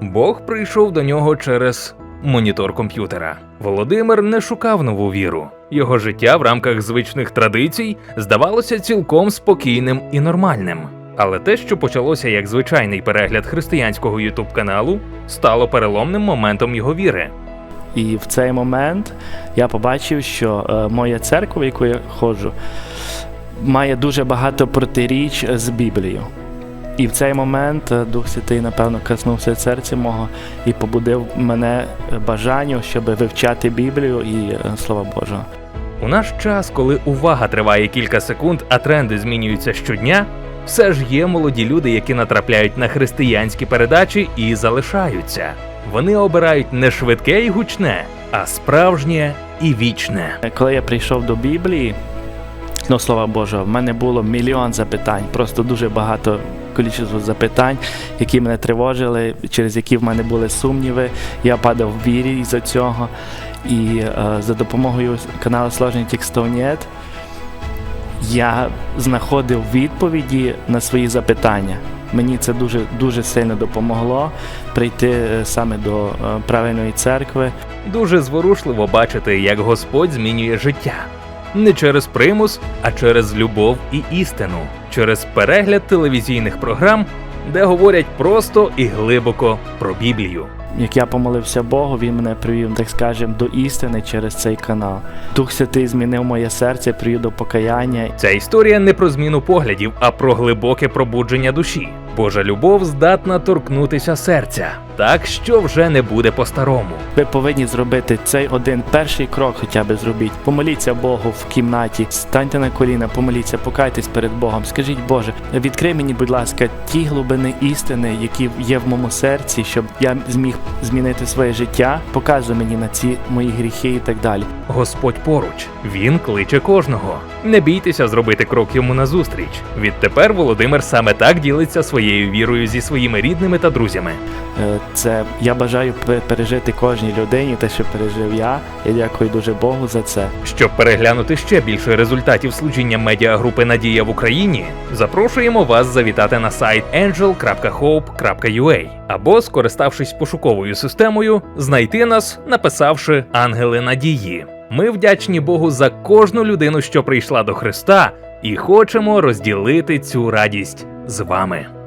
Бог прийшов до нього через монітор комп'ютера. Володимир не шукав нову віру. Його життя в рамках звичних традицій здавалося цілком спокійним і нормальним. Але те, що почалося як звичайний перегляд християнського ютуб каналу, стало переломним моментом його віри. І в цей момент я побачив, що е, моя церква, в яку я ходжу, має дуже багато протиріч з Біблією. І в цей момент е, Дух Святий, напевно, коснувся серця мого і побудив мене е, бажанню, щоб вивчати Біблію і е, Слова Божого. У наш час, коли увага триває кілька секунд, а тренди змінюються щодня, все ж є молоді люди, які натрапляють на християнські передачі і залишаються. Вони обирають не швидке і гучне, а справжнє і вічне. Коли я прийшов до Біблії, ну слова Божого, в мене було мільйон запитань, просто дуже багато кількість запитань, які мене тривожили, через які в мене були сумніви. Я падав в вірі із-за цього. І е, за допомогою каналу Сложний Текстовнет я знаходив відповіді на свої запитання. Мені це дуже дуже сильно допомогло прийти е, саме до е, правильної церкви. Дуже зворушливо бачити, як Господь змінює життя. Не через примус, а через любов і істину, через перегляд телевізійних програм, де говорять просто і глибоко про Біблію. Як я помолився Богу, він мене привів, так скажемо, до істини через цей канал. Дух Святий змінив моє серце, привів до покаяння. Ця історія не про зміну поглядів, а про глибоке пробудження душі. Божа любов здатна торкнутися серця, так що вже не буде по-старому. Ви повинні зробити цей один перший крок, хоча б зробіть. Помоліться Богу в кімнаті, станьте на коліна, помоліться, покайтесь перед Богом. Скажіть, Боже, відкрий мені, будь ласка, ті глибини істини, які є в моєму серці, щоб я зміг змінити своє життя. Показуй мені на ці мої гріхи і так далі. Господь поруч, він кличе кожного. Не бійтеся зробити крок йому назустріч. Відтепер Володимир саме так ділиться своєю вірою зі своїми рідними та друзями. Е, Це я бажаю пережити кожній людині, те, що пережив я. Я дякую дуже Богу за це. Щоб переглянути ще більше результатів служіння медіагрупи Надія в Україні, запрошуємо вас завітати на сайт angel.hope.ua або, скориставшись пошуковою системою, знайти нас, написавши Ангели Надії. Ми вдячні Богу за кожну людину, що прийшла до Христа, і хочемо розділити цю радість з вами.